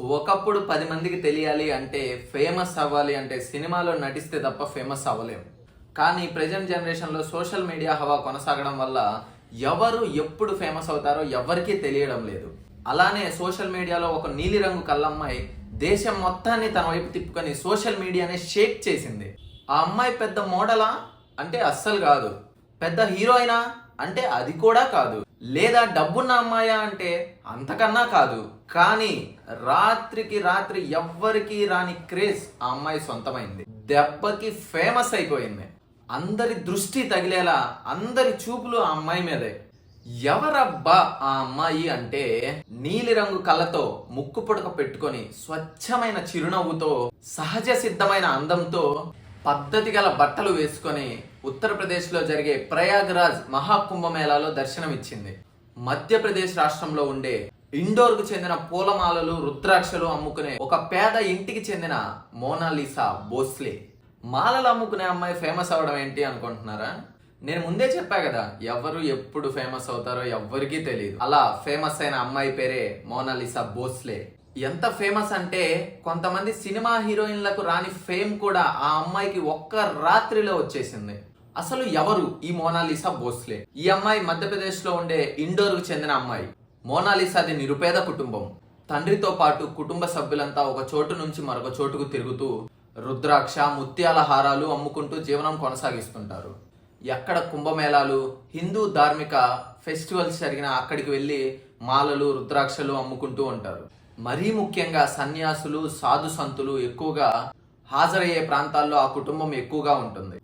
ఒకప్పుడు పది మందికి తెలియాలి అంటే ఫేమస్ అవ్వాలి అంటే సినిమాలో నటిస్తే తప్ప ఫేమస్ అవ్వలేము కానీ ప్రజెంట్ జనరేషన్లో సోషల్ మీడియా హవా కొనసాగడం వల్ల ఎవరు ఎప్పుడు ఫేమస్ అవుతారో ఎవరికీ తెలియడం లేదు. అలానే సోషల్ మీడియాలో ఒక నీలిరంగు కళ్ళమ్మాయి దేశం మొత్తాన్ని తన వైపు తిప్పుకొని సోషల్ మీడియాని షేక్ చేసింది. ఆ అమ్మాయి పెద్ద మోడలా? అంటే అస్సలు కాదు. పెద్ద హీరోయినా? అంటే అది కూడా కాదు. లేదా డబ్బున్న అమ్మాయా అంటే అంతకన్నా కాదు. కానీ రాత్రికి రాత్రి ఎవ్వరికి రాని క్రేజ్ ఆ అమ్మాయి సొంతమైంది. దెబ్బకి ఫేమస్ అయిపోయింది. అందరి దృష్టి తగిలేలా అందరి చూపులు ఆ అమ్మాయి మీదే. ఎవరబ్బా ఆ అమ్మాయి అంటే నీలిరంగు కళ్ళతో ముక్కు పుడక పెట్టుకొని స్వచ్ఛమైన చిరునవ్వుతో సహజ సిద్ధమైన అందంతో పద్ధతి గల బట్టలు వేసుకొని ఉత్తరప్రదేశ్లో జరిగే ప్రయాగ్రాజ్ మహాకుంభమేళాలో దర్శనమిచ్చింది. మధ్యప్రదేశ్ రాష్ట్రంలో ఉండే ఇండోర్కు చెందిన పూలమాలలు రుద్రాక్షలు అమ్ముకునే ఒక పేద ఇంటికి చెందిన మోనాలిసా బోస్లే మాలలు అమ్ముకునే అమ్మాయి ఫేమస్ అవడం ఏంటి అనుకుంటున్నారా? నేను ముందే చెప్పా కదా ఎవరు ఎప్పుడు ఫేమస్ అవుతారో ఎవ్వరికీ తెలియదు అలా ఫేమస్ అయిన అమ్మాయి పేరే మోనాలిసా బోస్లే ఎంత ఫేమస్ అంటే కొంతమంది సినిమా హీరోయిన్లకు రాని ఫేమ్ కూడా ఆ అమ్మాయికి ఒక్క రాత్రిలో వచ్చేసింది. అసలు ఎవరు ఈ మోనాలిసా బోస్లే ఈ అమ్మాయి మధ్యప్రదేశ్లో ఉండే ఇండోర్కు చెందిన అమ్మాయి. మోనాలిసాది నిరుపేద కుటుంబం. తండ్రితో పాటు కుటుంబ సభ్యులంతా ఒక చోటు నుంచి మరొక చోటుకు తిరుగుతూ రుద్రాక్ష ముత్యాల హారాలు అమ్ముకుంటూ జీవనం కొనసాగిస్తుంటారు. ఎక్కడ కుంభమేళాలు హిందూ ధార్మిక ఫెస్టివల్స్ జరిగిన అక్కడికి వెళ్ళి మాలలు రుద్రాక్షలు అమ్ముకుంటూ ఉంటారు. మరీ ముఖ్యంగా సన్యాసులు సాధు సంతులు ఎక్కువగా హాజరయ్యే ప్రాంతాల్లో ఆ కుటుంబం ఎక్కువగా ఉంటుంది.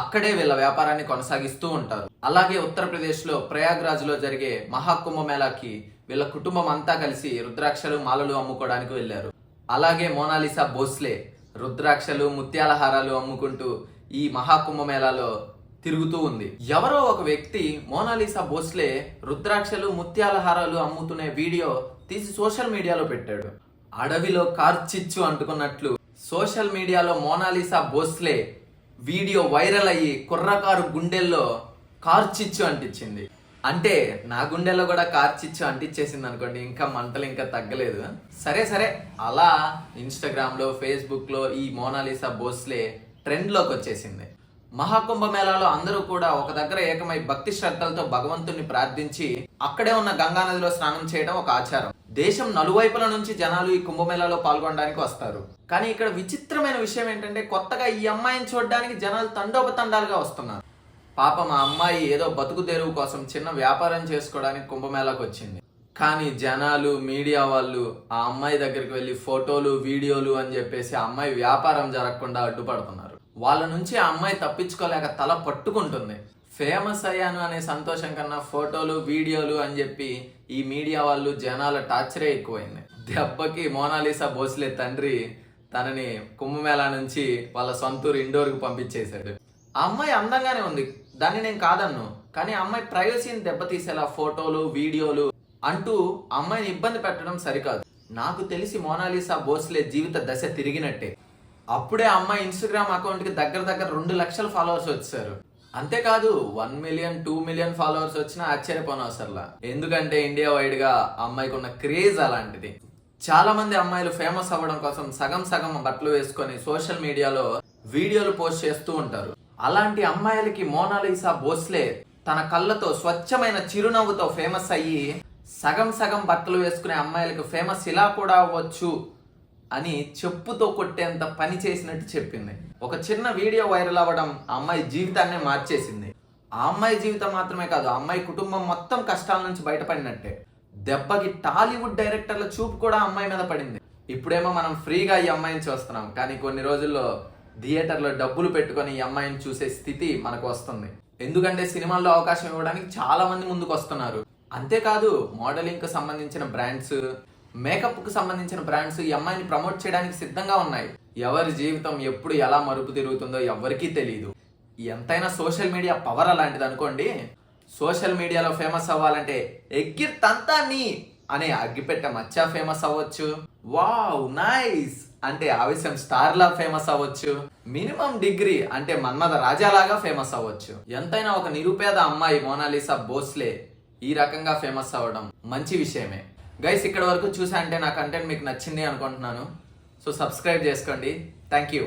అక్కడే వీళ్ళ వ్యాపారాన్ని కొనసాగిస్తూ ఉంటారు. అలాగే ఉత్తరప్రదేశ్లో ప్రయాగ్రాజ్లో ప్రయాగ్రాజ్ జరిగే మహాకుంభమేళాకి వీళ్ళ కుటుంబం అంతా కలిసి రుద్రాక్షలు మాలలు అమ్ముకోవడానికి వెళ్ళారు. అలాగే మోనాలిసా భోస్లే రుద్రాక్షలు ముత్యాల హారాలు అమ్ముకుంటూ ఈ మహాకుంభమేళాలో తిరుగుతూ ఉంది. ఎవరో ఒక వ్యక్తి మోనాలిసా భోస్లే రుద్రాక్షలు ముత్యాల హారాలు అమ్ముతునే వీడియో తీసి సోషల్ మీడియాలో పెట్టాడు. అడవిలో కార్చిచ్చు అంటుకున్నట్లు సోషల్ మీడియాలో మోనాలిసా భోస్లే వీడియో వైరల్ అయ్యి కుర్రకారు గుండెల్లో కార్చిచ్చు అంటించింది. అంటే నా గుండెల్లో కూడా కార్చిచ్చు అంటించేసింది అనుకోండి ఇంకా మంటలు ఇంకా తగ్గలేదు. సరే సరే. అలా ఇన్స్టాగ్రామ్లో ఫేస్బుక్లో ఈ మోనాలిసా బోస్లే ట్రెండ్లోకి వచ్చేసింది. మహాకుంభ మేళాలో అందరూ కూడా ఒక దగ్గర ఏకమై భక్తి శ్రద్ధలతో భగవంతుని ప్రార్థించి అక్కడే ఉన్న గంగానదిలో స్నానం చేయడం ఒక ఆచారం. దేశం నలువైపుల నుంచి జనాలు ఈ కుంభమేళాలో పాల్గొనడానికి వస్తారు. కానీ ఇక్కడ విచిత్రమైన విషయం ఏంటంటే కొత్తగా ఈ అమ్మాయిని చూడడానికి జనాలు తండోపతండాలుగా వస్తున్నారు. పాప మా అమ్మాయి ఏదో బతుకు తెరువు కోసం చిన్న వ్యాపారం చేసుకోవడానికి కుంభమేళాకు వచ్చింది. కానీ జనాలు మీడియా వాళ్ళు ఆ అమ్మాయి దగ్గరికి వెళ్ళి ఫోటోలు వీడియోలు అని చెప్పేసి ఆ అమ్మాయి వ్యాపారం జరగకుండా అడ్డుపడుతున్నారు. వాళ్ళ నుంచి ఆ అమ్మాయి తప్పించుకోలేక తల పట్టుకుంటుంది. ఫేమస్ అయ్యాను అనే సంతోషం కన్నా ఫోటోలు వీడియోలు అని చెప్పి ఈ మీడియా వాళ్ళు జనాల టార్చరే ఎక్కువైంది. దెబ్బకి మోనాలిసా భోస్లే తండ్రి తనని కుంభమేళా నుంచి వాళ్ళ సొంతూరు ఇండోర్కి పంపించేశాడు. ఆ అమ్మాయి అందంగానే ఉంది. దాన్ని నేను కాదన్ను. కానీ అమ్మాయి ప్రైవసీని దెబ్బతీసేలా ఫోటోలు వీడియోలు అంటూ అమ్మాయిని ఇబ్బంది పెట్టడం సరికాదు. నాకు తెలిసి మోనాలిసా భోస్లే జీవిత దశ తిరిగినట్టే. అప్పుడే అమ్మాయి ఇన్స్టాగ్రామ్ అకౌంట్కి దగ్గర దగ్గర రెండు లక్షల ఫాలోవర్స్ వచ్చారు అంతేకాదు one million two million followers వచ్చినా ఆశ్చర్యపోనవసరలా. ఎందుకంటే ఇండియా వైడ్గా అమ్మాయికి ఉన్న క్రేజ్ అలాంటిది. చాలా మంది అమ్మాయిలు ఫేమస్ అవ్వడం కోసం సగం సగం బట్టలు వేసుకొని సోషల్ మీడియాలో వీడియోలు పోస్ట్ చేస్తూ ఉంటారు. అలాంటి అమ్మాయిలకి మోనాలిసా భోస్లే తన కళ్ళతో స్వచ్ఛమైన చిరునవ్వుతో ఫేమస్ అయ్యి సగం సగం బట్టలు వేసుకునే అమ్మాయిలకు ఫేమస్ ఇలా కూడా అవ్వచ్చు. అని చెప్పుతో కొట్టేంత పని చేసినట్టు చెప్పింది. ఒక చిన్న వీడియో వైరల్ అవ్వడం ఆ అమ్మాయి జీవితాన్నే మార్చేసింది. ఆ అమ్మాయి జీవితం మాత్రమే కాదు ఆ అమ్మాయి కుటుంబం మొత్తం కష్టాల నుంచి బయటపడినట్టే. దెబ్బకి టాలీవుడ్ డైరెక్టర్ల చూపు కూడా అమ్మాయి మీద పడింది. ఇప్పుడేమో మనం ఫ్రీగా ఈ అమ్మాయిని చూస్తున్నాం కానీ కొన్ని రోజుల్లో థియేటర్లో డబ్బులు పెట్టుకొని ఈ అమ్మాయిని చూసే స్థితి మనకు వస్తుంది. ఎందుకంటే సినిమాల్లో అవకాశం ఇవ్వడానికి చాలా మంది ముందుకు వస్తున్నారు అంతేకాదు మోడలింగ్కు సంబంధించిన బ్రాండ్స్ మేకప్కు సంబంధించిన బ్రాండ్స్ ఈ అమ్మాయిని ప్రమోట్ చేయడానికి సిద్ధంగా ఉన్నాయి. ఎవరి జీవితం ఎప్పుడు ఎలా మరుపు తిరుగుతుందో ఎవరికీ తెలియదు ఎంతైనా సోషల్ మీడియా పవర్ అలాంటిది అనుకోండి. సోషల్ మీడియాలో ఫేమస్ అవ్వాలంటే ఎగ్గిర్ తంతాన్ని అనే అగ్గిపెట్ట మచ్చా ఫేమస్ అవ్వచ్చు. వావ్ నైస్ అంటే ఆవేశం స్టార్ లా ఫేమస్ అవ్వచ్చు. మినిమం డిగ్రీ అంటే మన్మథ రాజాలాగా ఫేమస్ అవ్వచ్చు. ఎంతైనా ఒక నిరుపేద అమ్మాయి మోనాలిసా భోస్లే ఈ రకంగా ఫేమస్ అవ్వడం మంచి విషయమే. గైస్ ఇక్కడ వరకు చూసా అంటే నా కంటెంట్ మీకు నచ్చింది అనుకుంటున్నాను. సో సబ్స్క్రైబ్ చేసుకోండి. Thank you